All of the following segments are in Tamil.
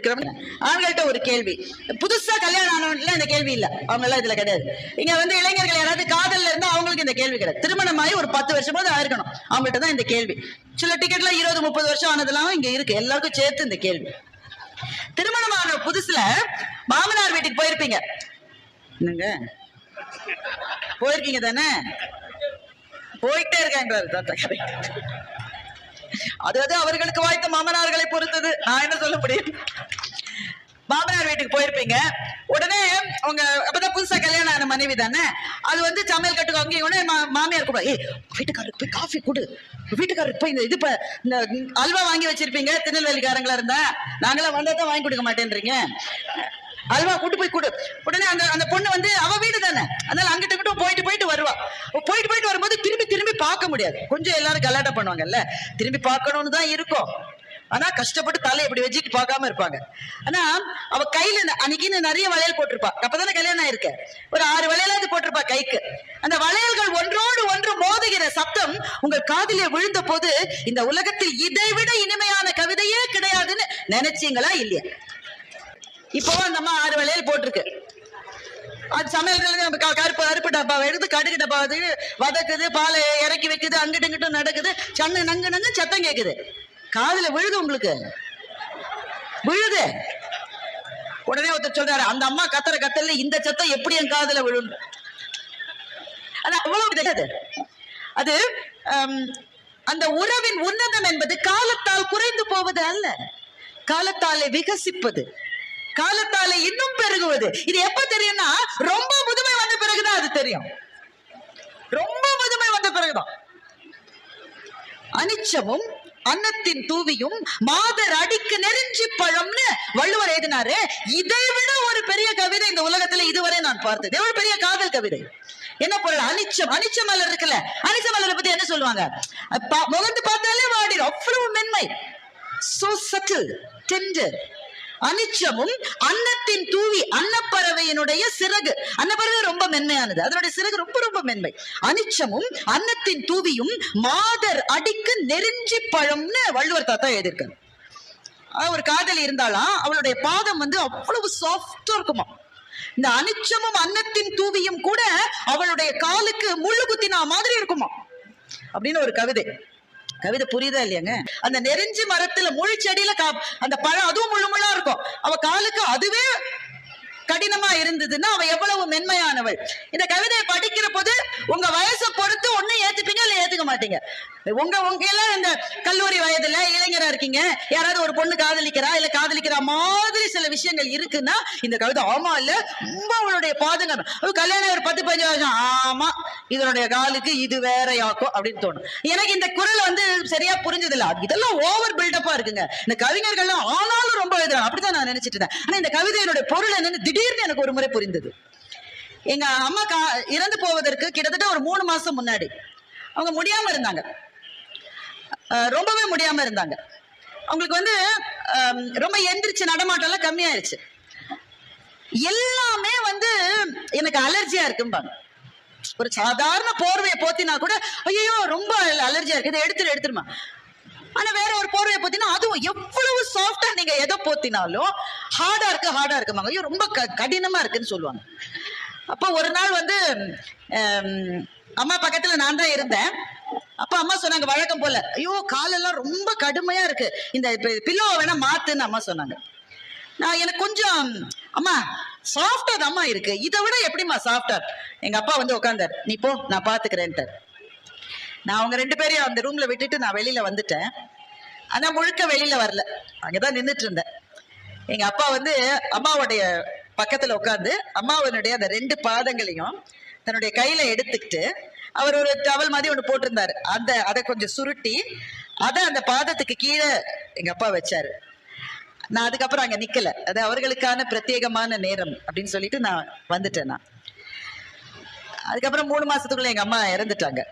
கொண்டு இருக்கிறவங்க. அவங்கள்ட்ட ஒரு கேள்வி. புதுசா கல்யாணம் ஆனவன்ல இந்த கேள்வி இல்ல. அவங்க எல்லாம் இதுல கிடையாது. இங்க வந்து இளைஞர்கள் யாராவது காதல்ல இருந்தா அவங்களுக்கு இந்த கேள்வி கிடையாது. திருமணமாயி ஒரு பத்து வருஷமாவது ஆயிருக்கணும். அவங்கள்ட்ட தான் இந்த கேள்வி. சில டிக்கெட்ல இருபது முப்பது வருஷம் ஆனதெல்லாம் இங்க இருக்கு. எல்லாருக்கும் சேர்த்து இந்த கேள்வி. திருமணமான புதுசுல மாமனார் வீட்டுக்கு போயிருப்பீங்க. என்னங்க? போயிருக்கீங்க தானே? போயிட்டே இருக்காங்க தாத்தா. correct. அது அது அவர்களுக்கு வாய்த்த மாமனார்களை பொறுத்தது. நான் என்ன சொல்ல முடியும்? மாமனார் வீட்டுக்கு போயிருப்பீங்க. உடனே அவங்க அப்பதான் புதுசா கல்யாணம் ஆன மனைவி தானே? அது வந்து சமையல் கட்டுக்கு அங்கேயும் உடனே மாமியார் கூட ஏய் வீட்டுக்காரருக்கு போய் காஃபி கொடு. வீட்டுக்காரருக்கு போய் இந்த இது இந்த அல்வா வாங்கி வச்சிருப்பீங்க திருநெல்வேலிக்காரங்களா இருந்தா? நாங்களாம் வந்தா தான் வாங்கி கொடுக்க மாட்டேன்றீங்க. அல்வா கூட்டு போய் கொடு. உடனே அந்த அந்த பொண்ணு வந்து அவ வீடு தானே அதனால அங்கிட்ட இங்கிட்ட போயிட்டு போயிட்டு வருவா போயிட்டு போயிட்டு வரும்போது திரும்பி திரும்பி பார்க்க முடியாது. கொஞ்சம் எல்லாரும் கலாட்டம் பண்ணுவாங்கல்ல? திரும்பி பார்க்கணும்னு தான் இருக்கும். ஆனா கஷ்டப்பட்டு தலை இப்படி வச்சுட்டு பார்க்காம இருப்பாங்க. ஆனா அவ கையில அன்னைக்கு நிறைய வளையல் போட்டிருப்பா. அப்பதானே கல்யாணம் ஆயிருக்கு. ஒரு ஆறு வளையலாவது போட்டிருப்பா கைக்கு. அந்த வளையல்கள் ஒன்றோடு ஒன்று மோதுகிற சத்தம் உங்கள் காதிலே விழுந்த போது இந்த உலகத்தில் இதைவிட இனிமையான கவிதையே கிடையாதுன்னு நினைச்சீங்களா இல்லையா? இப்போ அந்த அம்மா ஆறு வளையல் போட்டிருக்கு. அது சமையல் நம்ம கருப்பு கருப்பு டப்பா எடுத்து கடுகு டப்பா அது வதக்குது பாலை இறக்கி வைக்குது அங்கிட்டு இங்கிட்டும் நடக்குது. சன்னு நங்கு நங்கு சத்தம் கேக்குது. காதுல விழுது உங்களுக்கு? விழுது. உடனே ஒருத்தர் சொல்றாரு அந்த அம்மா கத்துற கத்தல இந்த சத்தம் எப்படி என் காதுல விழும்? அது அவ்வளவு தெரியாது அது அந்த உறவின் உன்னதம் என்பது காலத்தால் குறைந்து போவது அல்ல. காலத்தாலே விகசிப்பது. காலத்தாலே இன்னும் பெருகுவது. இது எப்ப தெரியும்னா ரொம்ப முதுமை வந்த பிறகுதான் அது தெரியும். ரொம்ப முதுமை வந்த பிறகுதான். அனிச்சமும் அன்னத்தின் தூவியும் மாதர் அடிக்கு நெருஞ்சி பழம்னு வள்ளுவர் எழுதினாரு. இதை விட ஒரு பெரிய கவிதை இந்த உலகத்துல இதுவரை நான் பார்த்தது. எவ்வளவு பெரிய காதல் கவிதை. என்ன பொருள்? அனிச்சம். அனிச்ச மலர் இருக்குல்ல? அனிச்ச மலரை பத்தி என்ன சொல்லுவாங்க? முகந்து பார்த்தாலே வாடிடும் அவ்வளவு மென்மை. சோ சட்டில் டெண்டர் அனிச்சமும் அன்னத்தின் தூவி அன்னப்பறவையினுடைய சிறகு. அன்னப்பறவை ரொம்ப மென்மையானது. அதனுடைய சிறகு ரொம்ப ரொம்ப மென்மை. அனிச்சமும் அன்னத்தின் தூவியும் மாதர் அடிக்கு நெருஞ்சி பழம்னு வள்ளுவர் தாத்தா எழுதியிருக்காரு. ஒரு காதலி இருந்தாலாம் அவளுடைய பாதம் வந்து அவ்வளவு சாஃப்டா இருக்குமா. இந்த அனிச்சமும் அன்னத்தின் தூவியும் கூட அவளுடைய காலுக்கு முள்ளு குத்தினா மாதிரி இருக்குமா. அப்படின்னு ஒரு கவிதை. கவிதை புரியுதா இல்லையாங்க? அந்த நெருஞ்சி மரத்துல முழு செடியில கா அந்த பழம் அதுவும் முழு முள்ளா இருக்கும். அவ காலுக்கு அதுவே கடினமா இருந்ததுன்னா அவ எவ்வளவு மென்மையானவள். இந்த கவிதையை படிக்கிற போது உங்க வயசை பொறுத்து ஒண்ணு ஏத்துப்பீங்க இல்ல ஏத்துக்க மாட்டீங்க? உங்க உங்க எல்லாம் இந்த கல்லூரி வயதுல இளைஞரா இருக்கீங்க. யாராவது ஒரு பொண்ணு காதலிக்கிறா இல்ல காதலிக்கிற மாதிரி சில விஷயங்கள் இருக்குன்னா இந்த கவிதை ஆமா இல்ல? ரொம்ப அவளுடைய பாதுகாப்பு அது கல்யாணம் ஒரு பத்து பதினஞ்சு வருஷம் ஆமா இதனுடைய காலுக்கு இது வேறையாக்கும் அப்படின்னு தோணும். எனக்கு இந்த குரல் வந்து சரியா புரிஞ்சது இல்ல இதெல்லாம் ஓவர் பில்டப்பா இருக்குங்க. இந்த கவிஞர்கள்லாம் ஆனாலும் ரொம்ப எழுதுறாங்க. அப்படிதான் நான் நினைச்சிட்டு இருந்தேன். ஆனா இந்த கவிதையினுடைய பொருள் என்னன்னு திடீர்னு எனக்கு ஒரு முறை புரிந்தது. எங்க அம்மா கா இறந்து போவதற்கு கிட்டத்தட்ட ஒரு மூணு மாசம் முன்னாடி அவங்க முடியாம இருந்தாங்க. ரொம்பவே முடியாம இருந்தாங்க. அவங்களுக்கு வந்து ரொம்ப எந்திரிச்சு நடமாட்டம் எல்லாம் கம்மியாயிருச்சு. எல்லாமே வந்து எனக்கு அலர்ஜியா இருக்கும்பாங்க. ஒரு சாதாரண போர்வையை போத்தினா கூட ஐயோ ரொம்ப அலர்ஜியா இருக்கு. இதை எடுத்துரு எடுத்துருமா? ஆனா வேற ஒரு போர்வையை போத்தினா அதுவும் எவ்வளவு சாஃப்டா நீங்க எதை போத்தினாலும் ஹார்டா இருக்கு ஹார்டா இருக்குமாங்க ஐயோ ரொம்ப க- கடினமா இருக்குன்னு சொல்லுவாங்க. அப்போ ஒரு நாள் வந்து அம்மா பக்கத்துல நான் தான் இருந்தேன். அப்ப அம்மா சொன்னாங்க வழக்கம் போல. ஐயோ காலெல்லாம் ரொம்ப கடுமையா இருக்கு. இந்த பில்லோவை வேணா மாத்துன்னு அம்மா சொன்னாங்க. நான் எனக்கு கொஞ்சம் அம்மா சாஃப்டா அம்மா இருக்கு. இதை விட எப்படிம்மா சாஃப்டா எங்க அப்பா வந்து உட்காந்தார் நீ போ நான் பாத்துக்கிறேன்ட்டு நான் அவங்க ரெண்டு பேரையும் அந்த ரூம்ல விட்டுட்டு நான் வெளியில வந்துட்டேன். ஆனா முழுக்க வெளியில வரல. அங்கதான் நின்றுட்டு இருந்தேன். எங்க அப்பா வந்து அம்மாவுடைய பக்கத்துல உட்காந்து அம்மாவனுடைய அந்த ரெண்டு பாதங்களையும் தன்னுடைய கையில எடுத்துக்கிட்டு அவர் ஒரு டவல் மாதிரி ஒன்று போட்டிருந்தாரு. அந்த அதை கொஞ்சம் சுருட்டி அதை அந்த பாதத்துக்கு கீழே எங்க அப்பா வச்சாரு. நான் அதுக்கப்புறம் அங்க நிக்கல. அது அவர்களுக்கான பிரத்யேகமான நேரம் அப்படின்னு சொல்லிட்டு நான் வந்துட்டேன் நான். அதுக்கப்புறம் மூணு மாசத்துக்குள்ள எங்க அம்மா இறந்துட்டாங்க.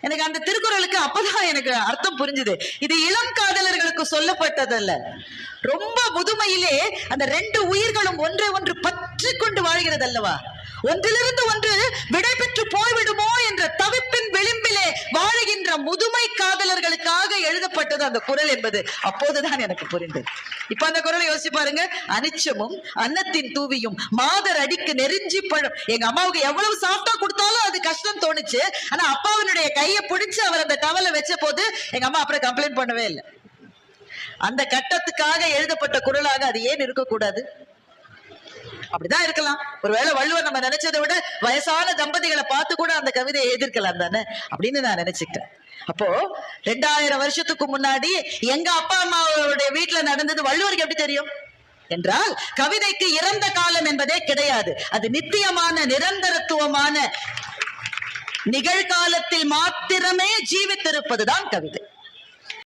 எனக்கு அந்த திருக்குறளுக்கு அப்பதான் எனக்கு அர்த்தம் புரிஞ்சுது. இது இளம் காதலர்களுக்கு சொல்லப்பட்டதல்ல. ரொம்ப முதுமையிலே அந்த ரெண்டு உயிர்களும் ஒன்றை ஒன்று பற்றி கொண்டு வாழ்கிறது அல்லவா ஒன்றிலிருந்து ஒன்று விடை பெற்று போய்விடுமோ என்ற தவிப்பின் விளிம்பிலே வாழுகின்ற முதுமை காதலர்களுக்காக எழுதப்பட்டது அந்த குரல் என்பது. அப்போதுதான் எனக்கு புரிந்தது. இப்ப அந்த குரலை யோசிச்சு பாருங்க. அனிச்சமும் அன்னத்தின் தூவியும் மாதர் அடிக்கு நெறிஞ்சி பழம் எங்க அம்மாவுக்கு எவ்வளவு சாப்பிட்டா கொடுத்தாலும் அது கஷ்டம் தோணுச்சு. ஆனா அப்பாவினுடைய கையை பிடிச்சு அவர் அந்த டவலை வச்ச போது எங்க அம்மா அப்புறம் கம்ப்ளைண்ட் பண்ணவே இல்லை. அந்த கட்டத்துக்காக எழுதப்பட்ட குரலாக அது ஏன் இருக்கக்கூடாது? அப்படிதான் இருக்கலாம். ஒருவேளை வள்ளுவர் நம்ம நினைச்சதை விட வயசான தம்பதிகளை பார்த்து கூட அந்த கவிதையை எழுதிருக்கலாம் தானே? அப்படின்னு நான் நினைச்சுக்கிட்டேன். அப்போ ரெண்டாயிரம் வருஷத்துக்கு முன்னாடி எங்க அப்பா அம்மாவுடைய வீட்டுல நடந்தது வள்ளுவருக்கு எப்படி தெரியும்? என்றால் கவிதைக்கு இறந்த காலம் என்பதே கிடையாது. அது நித்தியமான நிரந்தரத்துவமான நிகழ்காலத்தில் மாத்திரமே ஜீவித்திருப்பதுதான் கவிதை.